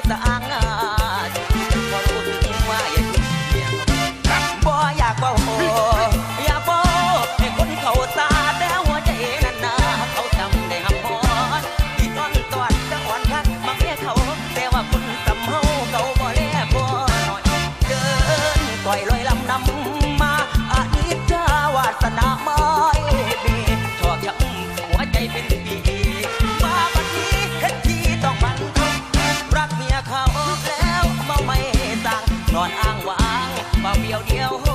ยสร้างงานพอรู้ถึงยิ่ว่าอย่ายุ่เกี่ยวบ่อยากเบาอยากเบให้คนเขาตาแล้วหัวใจนั้นนาเขาจำได้หำาพอนที่ตอนตอนจะอ่อนคันมาเรียกเขา แต่ว่าคุณจำเฮาเขาบ่แลบ่หน่อยเดินต่อยลอยลำนำมาอานิจจาวาสนา นอนอ้างว้างบางเบียวเดียว